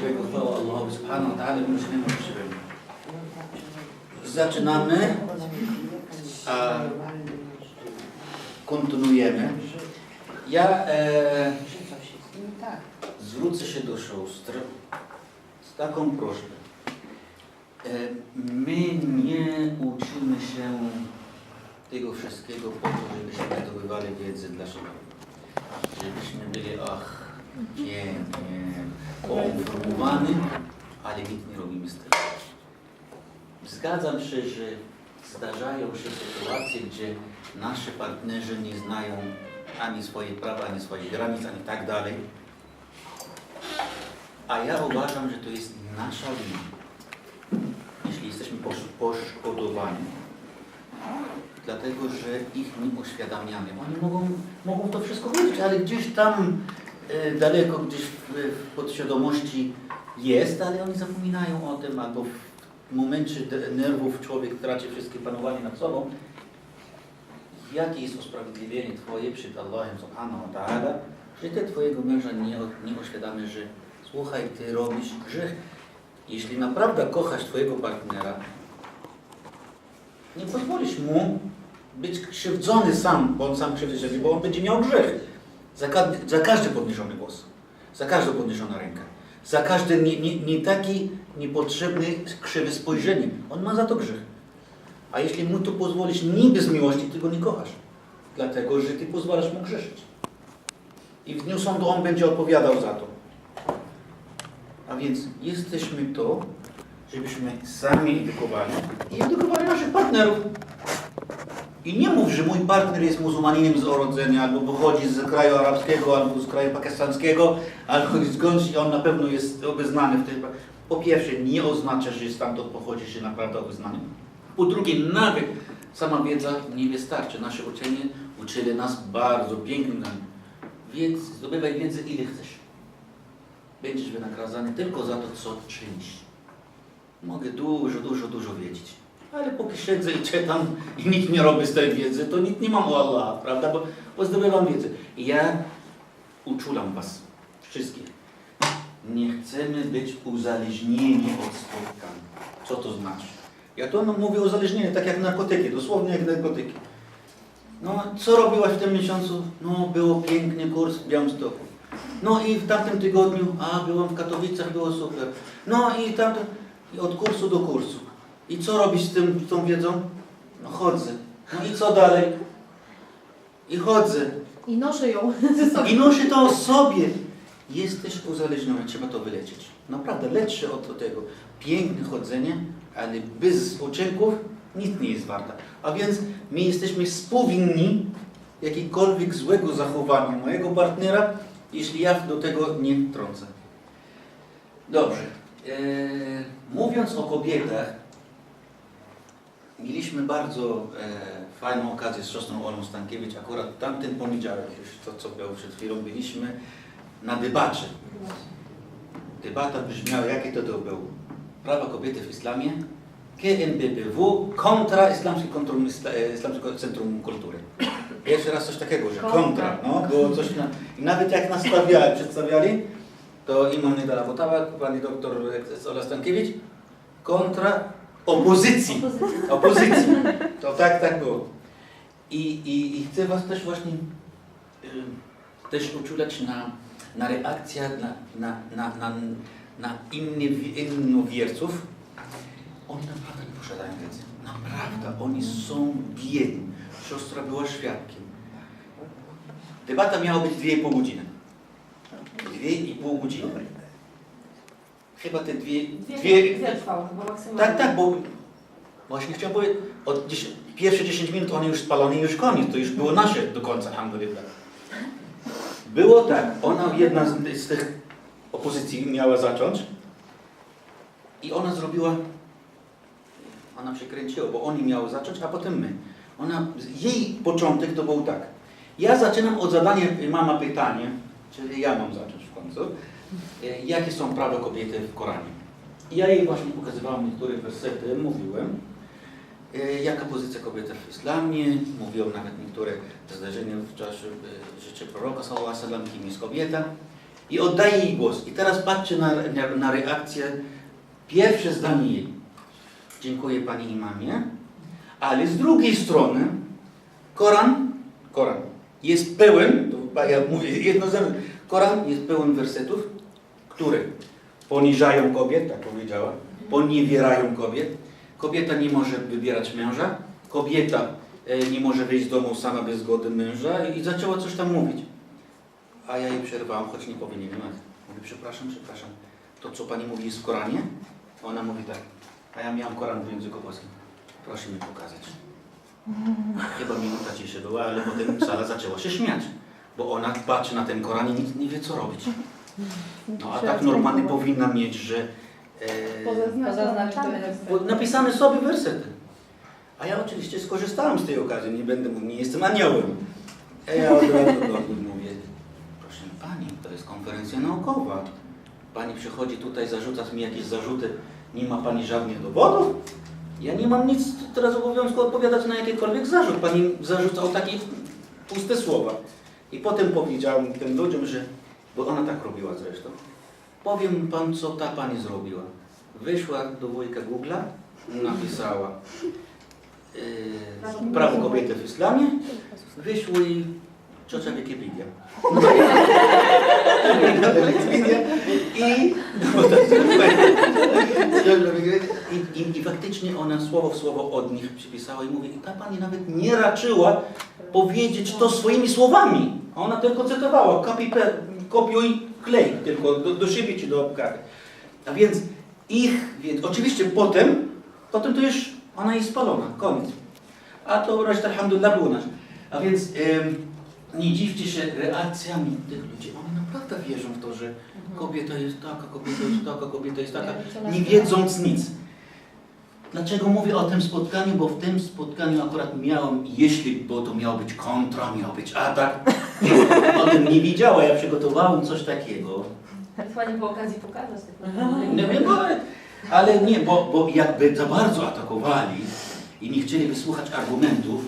właściwego, chwała subhanahu ta'ala, właściwego. Zaczynamy, a kontynuujemy. Ja e, zwrócę się do sióstr z taką prośbą. E, my nie uczymy się tego wszystkiego po to, żebyśmy zdobywali wiedzę dla siebie. Żebyśmy byli, ach, pięknie, poinformowani, ale nic nie robimy z tego. Zgadzam się, że zdarzają się sytuacje, gdzie nasi partnerzy nie znają ani swoich praw, ani swoich granic, ani tak dalej. A ja uważam, że to jest nasza wina. Jeśli jesteśmy posz- poszkodowani, dlatego że ich nie uświadamiamy. Oni mogą, mogą to wszystko wiedzieć, ale gdzieś tam daleko, gdzieś w, podświadomości jest, ale oni zapominają o tym, albo w momencie nerwów człowiek traci wszystkie panowanie nad sobą. Jakie jest usprawiedliwienie Twoje przed Allahem subhanahu wa ta'ala, że Ty Twojego męża nie, nie uświadamisz, że słuchaj, Ty robisz grzech. Jeśli naprawdę kochasz Twojego partnera, nie pozwolisz mu być krzywdzony sam, bo on sam krzywdzi bo on będzie miał grzech. Za, ka za każdy podniesiony głos, za każdą podniesiona rękę, za każdy nie, nie, nie taki niepotrzebny, krzywe spojrzenie. On ma za to grzech. A jeśli mu to pozwolisz niby z miłości, ty go nie kochasz. Dlatego, że ty pozwalasz mu grzeszyć. I w dniu sądu on będzie odpowiadał za to. A więc jesteśmy to, żebyśmy sami edukowali i edukowali naszych partnerów. I nie mów, że mój partner jest muzułmaninem z urodzenia, albo pochodzi z kraju arabskiego, albo z kraju pakistańskiego, albo skądś i on na pewno jest obeznany w tym. Po pierwsze, nie oznacza, że stamtąd pochodzi, że naprawdę obeznany. Po drugie, nawet sama wiedza nie wystarczy. Nasze uczenie uczyli nas bardzo pięknym. Wiedz, zdobywaj wiedzę ile chcesz. Będziesz wynagradzany tylko za to, co czynisz. Mogę dużo, dużo, dużo wiedzieć. Ale póki siedzę i czytam i nikt nie robi z tej wiedzy, to nic nie mam o Allah, prawda? Bo, bo zdobywam wiedzę. I ja uczulam Was, wszystkich. Nie chcemy być uzależnieni od spotkań. Co to znaczy? Ja to no, mówię uzależnienie, tak jak narkotyki, dosłownie jak narkotyki. No, co robiłaś w tym miesiącu? No, było piękny kurs w Białymstoku. No i w tamtym tygodniu, a byłam w Katowicach, było super. No i tamten, i od kursu do kursu. I co robisz z tym, tą wiedzą? No chodzę. No i co dalej? I chodzę. I noszę ją ze sobą. I noszę to o sobie. Jesteś uzależniony, trzeba to wyleczyć. Naprawdę, lecz się od tego. Piękne chodzenie, ale bez uczynków nic nie jest warta. A więc my jesteśmy współwinni jakiegokolwiek złego zachowania mojego partnera, jeśli ja do tego nie trącę. Dobrze. Eee, mówiąc o kobietach, mieliśmy bardzo e, fajną okazję z siostrą Olą Stankiewicz, akurat tamten poniedziałek, już to co było przed chwilą, byliśmy na debacie. Debata brzmiała, jakie to, to było? Prawa kobiety w islamie, KNBPW kontra Islamskie, Centrum, e, Islamskie Centrum Kultury. Pierwszy raz coś takiego, że kontra, no, było coś na... I nawet jak nastawiali, przedstawiali, to imam Nidala Wotała, pani doktor Ola Stankiewicz, kontra opozycji. Opozycji. To tak, tak było. I, i, i chcę Was też właśnie y, też uczulać na, na reakcję na, na, na, na, na innowierców. Oni naprawdę nie posiadają wiedzy. Naprawdę. Oni są biedni. Siostra była świadkiem. Debata miała być 2,5 godziny. 2,5 godziny. Chyba te dwie, Dwie, dwie, dwie trwało, bo maksymalnie. tak, tak, bo właśnie chciałem powiedzieć, od dzies- pierwsze 10 minut one już spalone, już koniec, to już było nasze do końca, alhamdulillah. Było tak, ona jedna z, z tych opozycji miała zacząć i ona zrobiła, ona przekręciła, bo oni miały zacząć, a potem my. Ona, jej początek to był tak. Ja zaczynam od zadania mama pytanie, czyli ja mam zacząć w końcu, jakie są prawa kobiety w Koranie. I Ja jej właśnie pokazywałem niektóre wersety, mówiłem, e, jaka pozycja kobiety w islamie, mówiłem nawet niektóre zdarzenia w czasie e, życia proroka sallallahu alaihi kim jest kobieta. i oddaje jej głos. I teraz patrzcie na, na, na reakcję. Pierwsze zdanie jej. Dziękuję Pani Imamie. Ale z drugiej strony Koran, Koran jest pełen, ja mówię jedno zdanie, Koran jest pełen wersetów, które poniżają kobiet, tak powiedziała, poniewierają kobiet. Kobieta nie może wybierać męża, kobieta e, nie może wyjść z domu sama bez zgody męża i zaczęła coś tam mówić. A ja jej przerwałam, choć nie powinienem. Mówię, przepraszam, przepraszam, to co Pani mówi jest w Koranie? Ona mówi tak, a ja miałam Koran w języku polskim. Proszę mi pokazać. Chyba minuta ciszy była, ale potem sala zaczęła się śmiać, bo ona patrzy na ten Koran i nie wie co robić. No a tak normalnie powinna mieć, że e, Pozaznaczamy. bo napisane sobie wersety. A ja oczywiście skorzystałem z tej okazji, nie będę mówił, nie jestem aniołem. A ja od razu do niej mówię, proszę Pani, to jest konferencja naukowa. Pani przychodzi tutaj, zarzuca mi jakieś zarzuty, nie ma Pani żadnych dowodów? Ja nie mam nic teraz obowiązku odpowiadać na jakikolwiek zarzut. Pani zarzucał takie puste słowa. I potem powiedziałem tym ludziom, że, bo ona tak robiła zresztą, powiem Pan, co ta Pani zrobiła. Wyszła do wujka Google'a, napisała yy, prawo kobiety w islamie, wyszło i ciocia Wikipedia. I, no, jest I, i, I faktycznie ona słowo w słowo od nich przypisała i mówi, i ta pani nawet nie raczyła powiedzieć to swoimi słowami. Ona tylko cytowała, copy, kopiuj, klej, tylko do, do siebie czy do karty. A więc ich, więc oczywiście potem, potem to już ona jest spalona, koniec. A to reszta alhamdulillah było nasz. A więc nie dziwcie się reakcjami tych ludzi. Oni naprawdę wierzą w to, że kobieta jest taka, kobieta jest taka, kobieta jest taka, nie wiedząc nic. Dlaczego mówię o tym spotkaniu? Bo w tym spotkaniu akurat miałem, jeśli bo to miał być kontra, miał być atak, o tym nie widziała, ja przygotowałem coś takiego. Fajnie po okazji pokazać. tak Nie wiem, bo, ale nie, bo, bo jakby za bardzo atakowali i nie chcieli wysłuchać argumentów,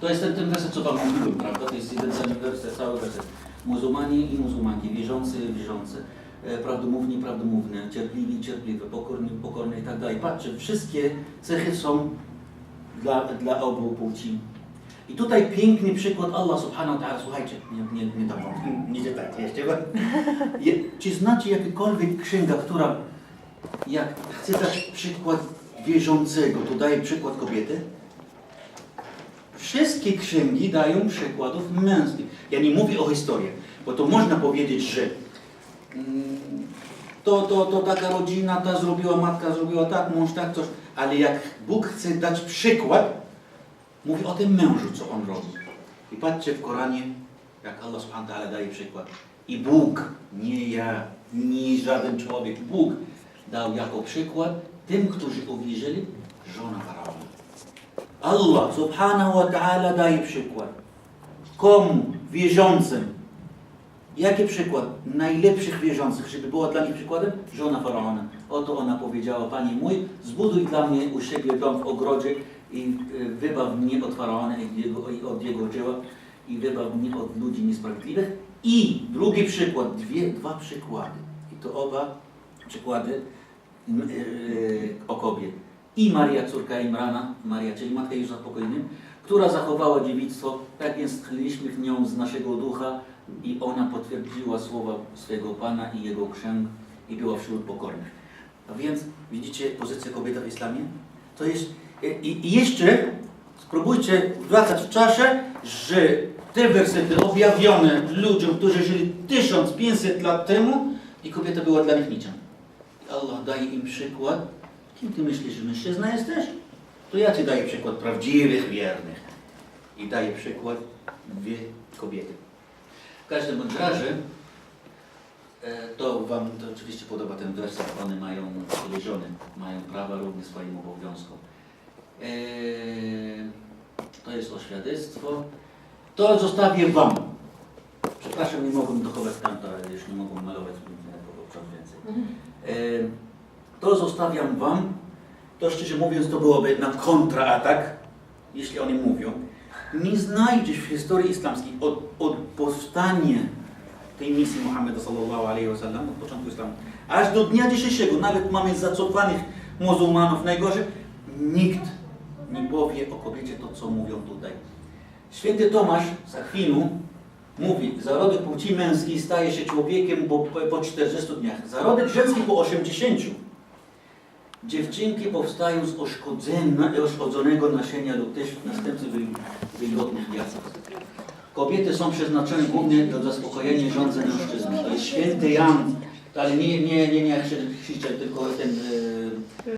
to jest ten, ten werset, co Wam mówiłem, prawda? To jest jeden cały werset, cały werset. Muzułmanie i muzułmanki, wierzący, wierzący, e, prawdomówni, prawdomówne, cierpliwi, cierpliwe, pokorni, pokorne i tak dalej. Patrzcie, wszystkie cechy są dla, dla obu płci. I tutaj piękny przykład Allah subhanahu wa ta'ala, słuchajcie, nie, nie, nie tam nie czytajcie jeszcze, bo je, czy znacie jakiekolwiek księga, która jak chce dać przykład wierzącego, to daje przykład kobiety? Wszystkie księgi dają przykładów męskich. Ja nie mówię o historii, bo to można powiedzieć, że mm, to, to, to taka rodzina, ta zrobiła, matka zrobiła tak, mąż tak, coś. Ale jak Bóg chce dać przykład, mówi o tym mężu, co on robi. I patrzcie w Koranie, jak Allah subhanahu wa ta'ala daje przykład. I Bóg, nie ja, nie żaden człowiek, Bóg dał jako przykład tym, którzy uwierzyli, żona faraona. Allah subhanahu wa ta'ala daje przykład. Komu? Wierzącym. Jaki przykład? Najlepszych wierzących, żeby była dla nich przykładem? Żona faraona. Oto ona powiedziała, Panie mój, zbuduj dla mnie u siebie dom w ogrodzie i y, wybaw mnie od faraona i od jego dzieła i wybaw mnie od ludzi niesprawiedliwych. I drugi przykład, dwie, dwa przykłady. I to oba przykłady yy, o kobiet. I Maria, córka Imrana, Maria, czyli Matka Jezusa Pokojnym, która zachowała dziewictwo, tak więc tchliliśmy w nią z naszego ducha i ona potwierdziła słowa swego Pana i jego księg i była wśród pokornych. A więc widzicie pozycję kobiety w islamie? To jest i, i jeszcze spróbujcie wracać w czasie, że te wersety objawione ludziom, którzy żyli 1500 lat temu i kobieta była dla nich niczym. Allah daje im przykład. Kim ty myślisz, że mężczyzna jesteś? To ja ci daję przykład prawdziwych wiernych. I daję przykład dwie kobiety. W każdym razie e, to Wam to oczywiście podoba ten werset. One mają, żony, mają prawa równe swoim obowiązkom. E, to jest oświadectwo. To zostawię Wam. Przepraszam, nie mogłem dochować tamta, ale już nie mogłem malować obszar więcej. E, To zostawiam Wam. To szczerze mówiąc, to byłoby na kontraatak, jeśli oni mówią. Nie znajdziesz w historii islamskiej od, od powstania tej misji Muhammeda sallallahu alaihi wasallam, od początku islamu, aż do dnia dzisiejszego, nawet mamy zacofanych muzułmanów najgorzej, nikt nie powie o kobiecie to, co mówią tutaj. Święty Tomasz z Akwinu mówi, zarodek płci męskiej staje się człowiekiem po, po 40 dniach, zarodek żeński po 80. Dziewczynki powstają z oszkodzonego nasienia lub też następcy wil- wilgotnych jaców. Kobiety są przeznaczone głównie do zaspokojenia żądzy mężczyzn. Święty Jan, ale nie, nie, nie, nie tylko ten